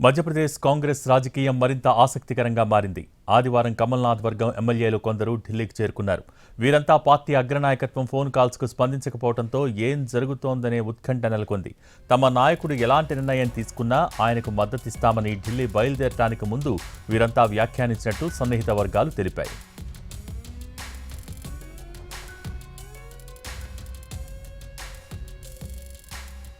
మధ్యప్రదేశ్ కాంగ్రెస్ రాజకీయం మరింత ఆసక్తికరంగా మారింది. ఆదివారం కమల్నాథ్ వర్గం ఎమ్మెల్యేలు కొందరు ఢిల్లీకి చేరుకున్నారు. వీరంతా పార్టీ అగ్రనాయకత్వం ఫోన్ కాల్స్కు స్పందించకపోవడంతో ఏం జరుగుతోందనే ఉత్కంఠ నెలకొంది. తమ నాయకుడు ఎలాంటి నిర్ణయం తీసుకున్నా ఆయనకు మద్దతిస్తామని ఢిల్లీ బయలుదేరటానికి ముందు వీరంతా వ్యాఖ్యానించినట్టు సన్నిహిత వర్గాలు తెలిపాయి.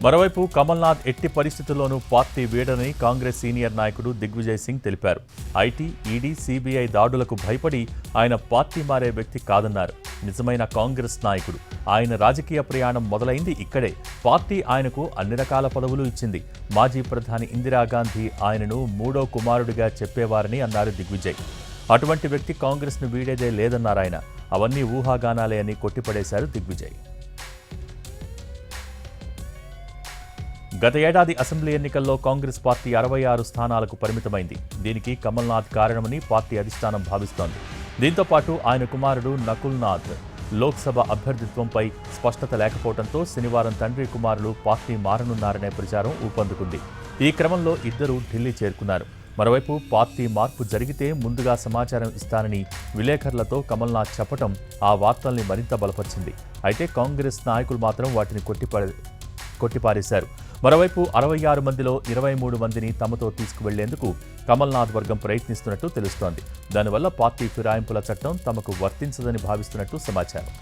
మరోవైపు కమల్నాథ్ ఎట్టి పరిస్థితుల్లోనూ పార్టీ వీడని కాంగ్రెస్ సీనియర్ నాయకుడు దిగ్విజయ్ సింగ్ తెలిపారు. ఐటీ ఈడీ సీబీఐ దాడులకు భయపడి ఆయన పార్టీ మారే వ్యక్తి కాదన్నారు. నిజమైన కాంగ్రెస్ నాయకుడు. ఆయన రాజకీయ ప్రయాణం మొదలైంది ఇక్కడే. పార్టీ ఆయనకు అన్ని రకాల పదవులు ఇచ్చింది. మాజీ ప్రధాని ఇందిరాగాంధీ ఆయనను మూడో కుమారుడిగా చెప్పేవారని అన్నారు దిగ్విజయ్. అటువంటి వ్యక్తి కాంగ్రెస్ను వీడేదే లేదన్నారాయన అవన్నీ ఊహాగానాలే అని కొట్టిపడేశారు దిగ్విజయ్. గత ఏడాది అసెంబ్లీ ఎన్నికల్లో కాంగ్రెస్ పార్టీ అరవై ఆరు స్థానాలకు పరిమితమైంది. దీనికి కమల్నాథ్ కారణమని పార్టీ అధిష్టానం భావిస్తోంది. దీంతో పాటు ఆయన కుమారుడు నకుల్నాథ్ లోక్సభ అభ్యర్థిత్వంపై స్పష్టత లేకపోవడంతో శనివారం తండ్రి కుమారులు పార్టీ మారనున్నారనే ప్రచారం ఊపందుకుంది. ఈ క్రమంలో ఇద్దరు ఢిల్లీ చేరుకున్నారు. మరోవైపు పార్టీ మార్పు జరిగితే ముందుగా సమాచారం ఇస్తానని విలేకరులతో కమల్నాథ్ చెప్పడం ఆ వార్తల్ని మరింత బలపరిచింది. అయితే కాంగ్రెస్ నాయకులు మాత్రం వాటిని కొట్టిపడే కొట్టిపారేశారు. మరోవైపు అరవై ఆరు మందిలో ఇరవై మూడు మందిని తమతో తీసుకువెళ్ళేందుకు కమల్నాథ్ వర్గం ప్రయత్నిస్తున్నట్టు తెలుస్తోంది. దానివల్ల పార్టీ ఫిరాయింపుల చట్టం తమకు వర్తించదని భావిస్తున్నట్టు సమాచారం.